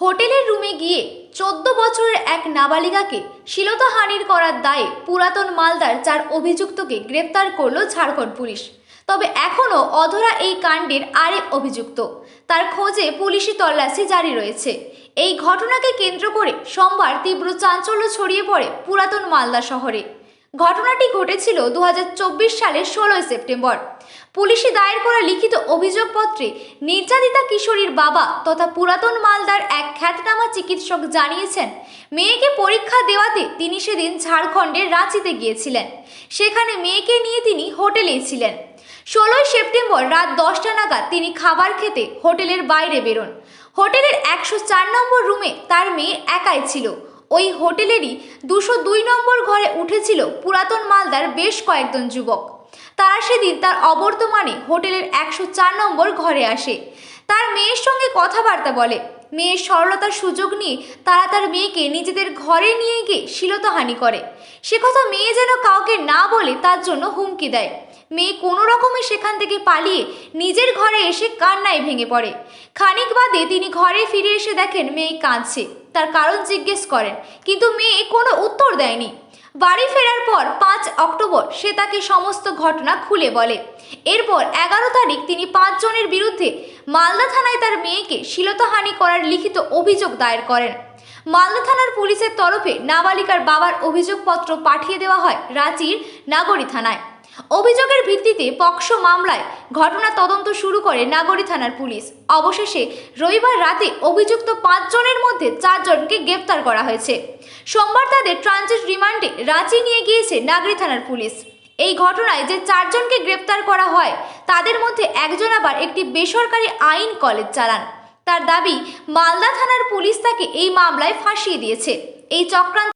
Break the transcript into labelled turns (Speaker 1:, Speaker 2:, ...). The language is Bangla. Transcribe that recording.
Speaker 1: হোটেলের রুমে গিয়ে চোদ্দ বছরের এক নাবালিকাকে শ্লীলতাহানির করার দায়ে পুরাতন মালদার চার অভিযুক্তকে গ্রেপ্তার করল ঝাড়খণ্ড পুলিশ। তবে এখনও অধরা এই কাণ্ডের আরেক অভিযুক্ত। তার খোঁজে পুলিশি তল্লাশি জারি রয়েছে। এই ঘটনাকে কেন্দ্র করে সোমবার তীব্র চাঞ্চল্য ছড়িয়ে পড়ে পুরাতন মালদা শহরে। ঘটনাটি ঘটেছিল দু হাজার চব্বিশ সালের ষোলোই সেপ্টেম্বর। পুলিশি দায়ের করা লিখিত অভিযোগপত্রে নির্যাতিতা কিশোরীর বাবা তথা পুরাতন মালদার এক খ্যাতনামা চিকিৎসক জানিয়েছেন, মেয়েকে পরীক্ষা দেওয়াতে তিনি সেদিন ঝাড়খণ্ডের রাঁচিতে গিয়েছিলেন। সেখানে মেয়েকে নিয়ে তিনি হোটেলেই ছিলেন। ষোলোই সেপ্টেম্বর রাত দশটা নাগাদ তিনি খাবার খেতে হোটেলের বাইরে বেরোন। হোটেলের একশো চার নম্বর রুমে তার মেয়ে একাই ছিল। ওই হোটেলেরই দুশো দুই নম্বর ঘরে উঠেছিল পুরাতন মালদার বেশ কয়েকজন যুবক। তারা সেদিন তার অবর্তমানে হোটেলের একশো চার নম্বর ঘরে আসে। তার মেয়ের সঙ্গে কথাবার্তা বলে। মেয়ের সরলতার সুযোগ নিয়ে তারা তার মেয়েকে নিজেদের ঘরে নিয়ে গিয়ে শ্লীলতাহানি করে। সে কথা মেয়ে যেন কাউকে না বলে তার জন্য হুমকি দেয়। মেয়ে কোনো রকমে সেখান থেকে পালিয়ে নিজের ঘরে এসে কান্নায় ভেঙে পড়ে। খানিক বাদে তিনি ঘরে ফিরে এসে দেখেন মেয়ে কাঁদছে। তার কারণ জিজ্ঞেস করেন, কিন্তু মেয়ে কোনো উত্তর দেয়নি। বাড়ি ফেরার পর পাঁচ অক্টোবর সে তাকে সমস্ত ঘটনা খুলে বলে। এরপর এগারো তারিখ তিনি পাঁচজনের বিরুদ্ধে মালদা থানায় তার মেয়েকে শিলতাহানি করার লিখিত অভিযোগ দায়ের করেন। মালদা থানার পুলিশের তরফে নাবালিকার বাবার অভিযোগপত্র পাঠিয়ে দেওয়া হয় রাঁচির নাগরী থানায়। অভিযোগের ভিত্তিতে পক্সো মামলায় ঘটনা তদন্ত শুরু করে নাগরী থানার পুলিশ। অবশেষে রবিবার রাতে অভিযুক্ত পাঁচজনের মধ্যে চারজনকে গ্রেপ্তার করা হয়েছে। সোমবার তাদের ট্রানজিট রিমান্ডে রাঁচি নিয়ে গিয়েছে নাগরী থানার পুলিশ। এই ঘটনায় যে চারজনকে গ্রেপ্তার করা হয়, তাদের মধ্যে একজন আবার একটি বেসরকারি আইন কলেজ চালান। তার দাবি, মালদা থানার পুলিশ তাকে এই মামলায় ফাঁসিয়ে দিয়েছে। এই চক্রান্ত